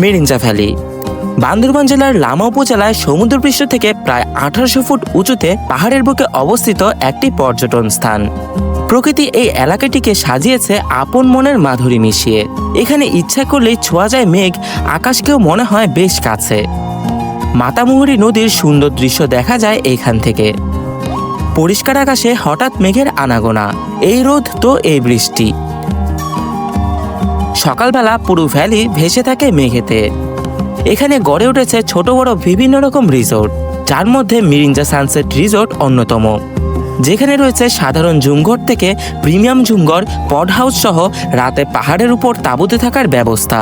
মেরিঞ্জা valley. Bandarban জেলার লামা উপজেলায় সমুদ্রপৃষ্ঠ থেকে প্রায় আঠারোশো ফুট উঁচুতে পাহাড়ের বুকে অবস্থিত একটি পর্যটন স্থান। প্রকৃতি এই এলাকাটিকে সাজিয়েছে আপন মনের মাধুরী মিশিয়ে। এখানে ইচ্ছা করলেই ছোঁয়া যায় মেঘ, আকাশকেও মনে হয় বেশ কাছে। মাতামুহুরী নদীর সুন্দর দৃশ্য দেখা যায় এইখান থেকে। পরিষ্কার আকাশে হঠাৎ মেঘের আনাগোনা। এই রোদ তো এই বৃষ্টি। সকালবেলা পুরো ভ্যালি ভেসে থাকে মেঘেতে। এখানে গড়ে উঠেছে ছোট বড় বিভিন্ন রকম রিসোর্ট, যার মধ্যে মিরিঞ্জা সানসেট রিসোর্ট অন্যতম। যেখানে রয়েছে সাধারণ ঝুমঘর থেকে প্রিমিয়াম ঝুমঘর পড হাউস সহ রাতে পাহাড়ের উপর তাঁবুতে থাকার ব্যবস্থা।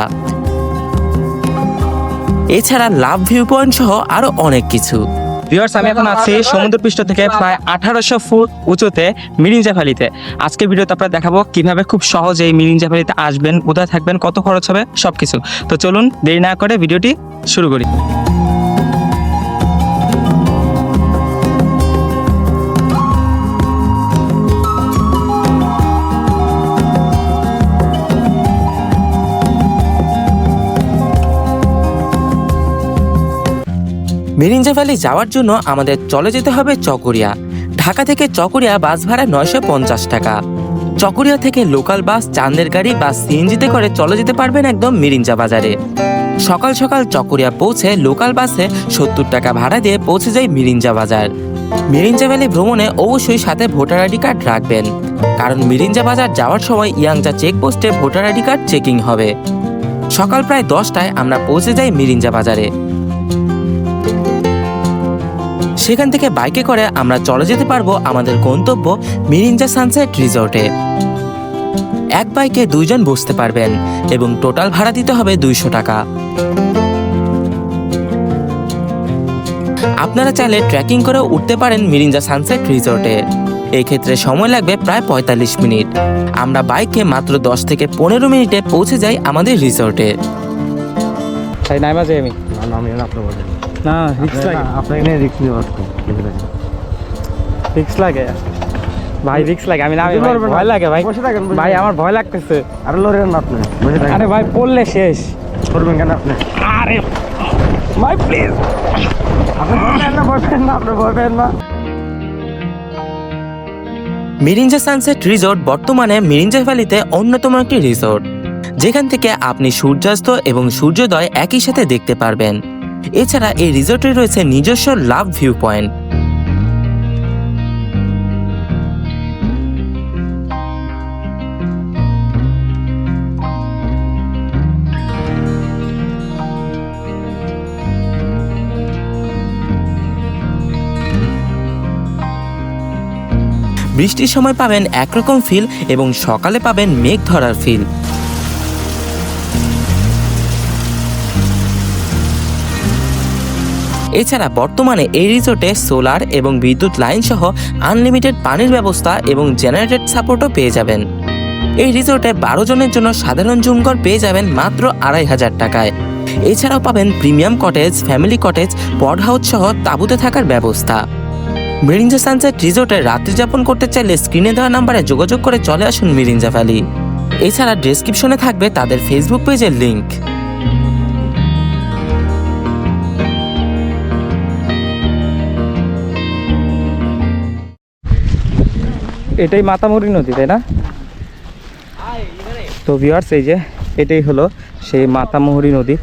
এছাড়া লাভ ভিউ পয়েন্ট সহ আরও অনেক কিছু। ভিউয়ার্স আমি এখন আছি সমুদ্রপৃষ্ঠ থেকে প্রায় আঠারোশো ফুট উঁচুতে মিরিঞ্জা ভ্যালিতে। আজকে ভিডিওতে আপনারা দেখাবো কীভাবে খুব সহজে এই মিরিঞ্জা ভ্যালিতে আসবেন, কোথায় থাকবেন, কত খরচ হবে, সবকিছু। তো চলুন দেরি না করে ভিডিওটি শুরু করি। মিরিঞ্জা ভ্যালি যাওয়ার জন্য আমাদের চলে যেতে হবে চকরিয়া। ঢাকা থেকে চকরিয়া বাস ভাড়া নয়শো পঞ্চাশ টাকা। চকরিয়া থেকে লোকাল বাস চান্দের গাড়ি বা সিএনজিতে করে চলে যেতে পারবেন একদম মিরিঞ্জা বাজারে। সকাল সকাল চকরিয়া পৌঁছে লোকাল বাসে সত্তর টাকা ভাড়া দিয়ে পৌঁছে যায় মিরিঞ্জা বাজার। মিরিঞ্জা ভ্যালি ভ্রমণে অবশ্যই সাথে ভোটার আইডি কার্ড রাখবেন। কারণ মিরিঞ্জা বাজার যাওয়ার সময় ইয়াংজা চেকপোস্টে ভোটার আইডি কার্ড চেকিং হবে। সকাল প্রায় দশটায় আমরা পৌঁছে যাই মিরিঞ্জা বাজারে। সেখান থেকে বাইকে করে আমরা চলে যেতে পারব আমাদের গন্তব্য মিরিঞ্জা সানসেট রিসোর্টে। এক বাইকে দুইজন বসতে পারবেন এবং টোটাল ভাড়া দিতে হবে দুইশো টাকা। আপনারা চাইলে ট্রেকিং করে উঠতে পারেন মিরিঞ্জা সানসেট রিসোর্টে। এক্ষেত্রে সময় লাগবে প্রায় পঁয়তাল্লিশ মিনিট। আমরা বাইকে মাত্র দশ থেকে পনেরো মিনিটে পৌঁছে যাই আমাদের রিসোর্টে। তাই নাই মাঝে আমি আপনার বলেন না রিক্স লাগে। আপনাকে নিয়ে রিক্স নিয়ে আসতো রিক্স লাগে। ভাই রিক্স লাগে। আমি না কিছু করবেন না। ভয় লাগে ভাই। বসে থাকেন, ভাই আমার ভয় লাগতেছে। আরে লড়েন না আপনি বসে থাকেন। আরে ভাই পড়লে শেষ। করবেন কেন আপনি? আরে ভাই প্লিজ আপনি না না আপনি ভয় না। মিরিঞ্জা সানসেট রিসোর্ট বর্তমানে মিরিঞ্জা ভ্যালিতে অন্যতম একটি রিসোর্ট যেখান থেকে আপনি সূর্যাস্ত এবং সূর্যোদয় একই সাথে দেখতে পারবেন। এছাড়া এই রিসোর্টে রয়েছে নিজস্ব লাভ ভিউ পয়েন্ট। বৃষ্টির সময় পাবেন একরকম ফিল এবং সকালে পাবেন মেঘ ধরার ফিল এছাড়া বর্তমানে এই রিসোর্টে সোলার এবং বিদ্যুৎ লাইন সহ আনলিমিটেড পানির ব্যবস্থা এবং জেনারেটেড সাপোর্টও পেয়ে যাবেন। এই রিসোর্টে বারো জনের জন্য সাধারণ জুমঘর পেয়ে যাবেন মাত্র আড়াই হাজার টাকায়। এছাড়াও পাবেন premium cottage family cottage pod house সহ তাঁবুতে থাকার ব্যবস্থা। মিরিঞ্জা সানসেট রিসোর্টে রাত্রি যাপন করতে চাইলে স্ক্রিনে দেওয়া নাম্বারে যোগাযোগ করে চলে আসুন মিরিঞ্জা ভ্যালি এছাড়া ডেসক্রিপশনে থাকবে তাদের ফেসবুক পেজের লিংক এটাই মাতামুরি নদী, তাই না? তো ভিউয়ার্স এই যে এটাই হলো সেই মাতামুহুরি নদী।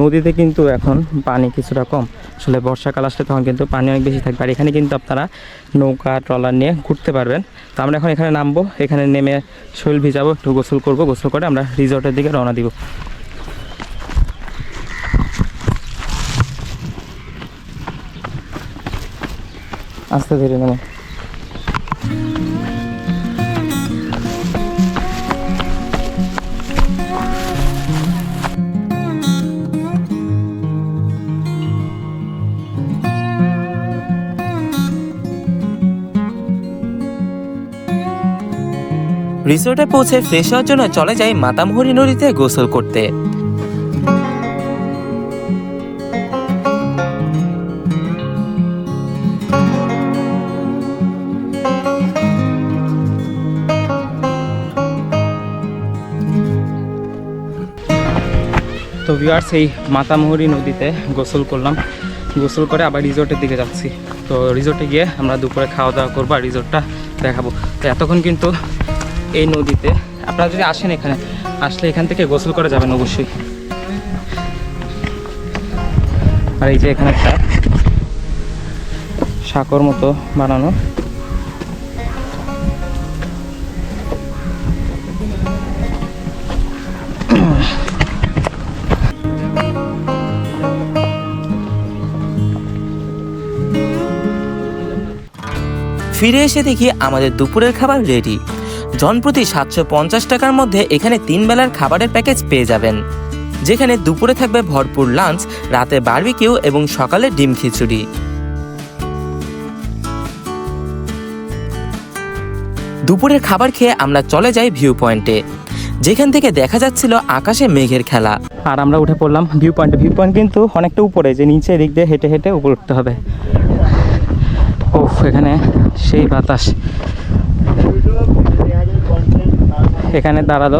নদীতে কিন্তু এখন পানি কিছুটা কম। আসলে বর্ষাকাল আসলে তখন কিন্তু পানি অনেক বেশি থাকবে। আর এখানে কিন্তু আপনারা নৌকা, ট্রলার নিয়ে ঘুরতে পারবেন। তো আমরা এখন এখানে নামবো। এখানে নেমে শরীর ভিজাবো, একটু গোসল করব। গোসল করে আমরা রিসর্টের দিকে রওনা দিব। আস্তে ধীরে নেমো। রিসোর্টে পৌঁছে ফ্রেশ হওয়ার জন্য চলে যাই মাতামহরি নদীতে গোসল করতে। তো ভিউয়ার্স এই মাতামুহুরি নদীতে গোসল করলাম। গোসল করে আবার রিসোর্টের দিকে যাচ্ছি। তো রিসোর্টে গিয়ে আমরা দুপুরে খাওয়া দাওয়া করব আর রিসোর্টটা দেখাবো। তো এতক্ষণ কিন্তু এই নদীতে। আপনারা যদি আসেন এখানে, আসলে এখান থেকে গোসল করে যাবেন অবশ্যই। আর এই যে এখানে একটা সাঁকর মতো বানানো। ফিরে এসে দেখি আমাদের দুপুরের খাবার রেডি জনপ্রতি সাতশো পঞ্চাশ টাকার মধ্যে এখানে তিন বেলার খাবারের প্যাকেজ পেয়ে যাবেন। যেখানে দুপুরে থাকবে ভরপুর লাঞ্চ, রাতে বারবিকিউ এবং সকালে ডিম খিচুড়ি। দুপুরের খাবার খেয়ে আমরা চলে যাই ভিউ পয়েন্টে যেখান থেকে দেখা যাচ্ছিল আকাশে মেঘের খেলা। আর আমরা উঠে পড়লাম ভিউ পয়েন্টে ভিউ পয়েন্ট কিন্তু অনেকটা উপরে, যে নিচে এদিক দিয়ে হেঁটে হেঁটে উপরে উঠতে হবে। ও এখানে সেই বাতাস। এখানে দাঁড়াল।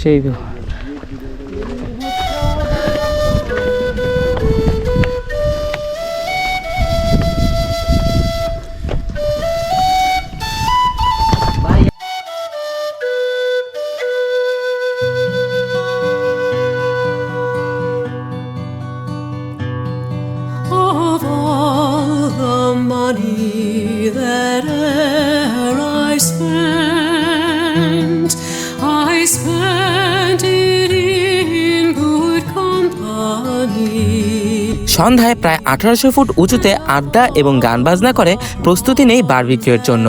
সেই সন্ধ্যায় প্রায় আঠারোশো ফুট উঁচুতে আড্ডা এবং গান বাজনা করে প্রস্তুতি নেই বারবিকিউর জন্য।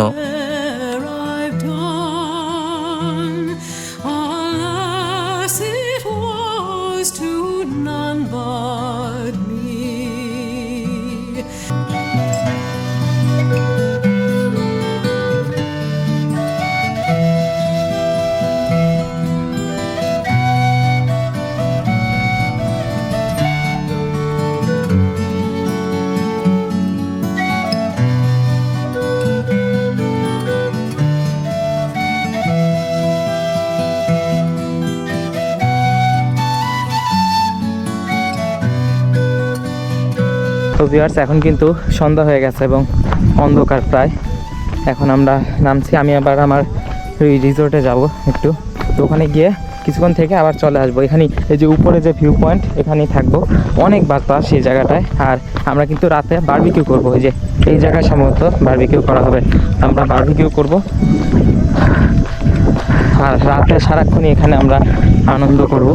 ভিউয়ার্স এখন কিন্তু সন্ধ্যা হয়ে গেছে এবং অন্ধকার প্রায়। এখন আমরা নামছি, আমি আবার আমার রিসোর্টে যাব একটু। তো ওখানে গিয়ে কিছুক্ষণ থেকে আবার চলে আসব। এখানে এই যে উপরে যে ভিউ পয়েন্ট এখানেই থাকব। অনেক বাতাস সেই জায়গাটায়। আর আমরা কিন্তু রাতে বারবিকিউ করব। এই যে এই জায়গায় সম্ভবত বারবিকিউ করা হবে। আমরা বারবিকিউ করব। আর রাতে সারাক্ষণই এখানে আমরা আনন্দ করব।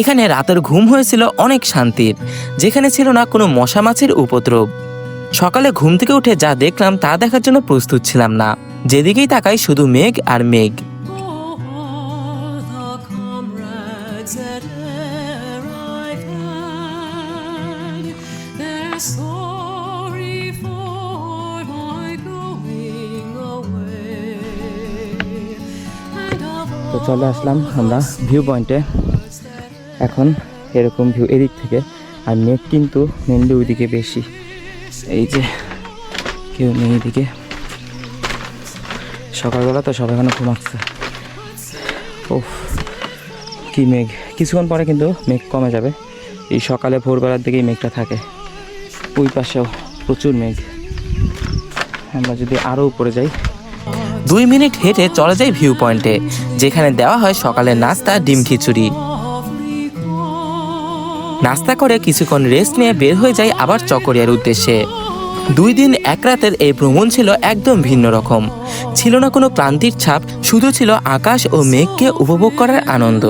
এখানে রাতের ঘুম হয়েছিল অনেক শান্তির, যেখানে ছিল না কোনো মশা মাছির উপদ্রব। সকালে ঘুম থেকে উঠে যা দেখলাম তা দেখার জন্য প্রস্তুত ছিলাম না, যেদিকেই তাকাই শুধু মেঘ আর মেঘ। তো চলে আসলাম আমরা ভিউ পয়েন্টে এখন এরকম ভিউ এদিক থেকে আর মেঘ কিন্তু মেনলি ওইদিকে বেশি। এই যে কেউ নেই এদিকে। সকালবেলা তো সবাই এখানে ঘুমাচ্ছে। ও কি মেঘ। কিছুক্ষণ পরে কিন্তু মেঘ কমে যাবে। এই সকালে ভোরবেলার দিকেই মেঘটা থাকে। ওই পাশেও প্রচুর মেঘ। আমরা যদি আরও উপরে যাই। দুই মিনিট হেঁটে চলে যাই ভিউ পয়েন্টে যেখানে দেওয়া হয় সকালের নাস্তা, ডিম খিচুড়ি. নাস্তা করে কিছুক্ষণ রেস্ট নিয়ে বের হয়ে যায় আবার চকরিয়ার উদ্দেশ্যে। দুই দিন এক রাতের এই ভ্রমণ ছিল একদম ভিন্ন রকম। ছিল না কোনো ক্লান্তির ছাপ, শুধু ছিল আকাশ ও মেঘকে উপভোগ করার আনন্দ।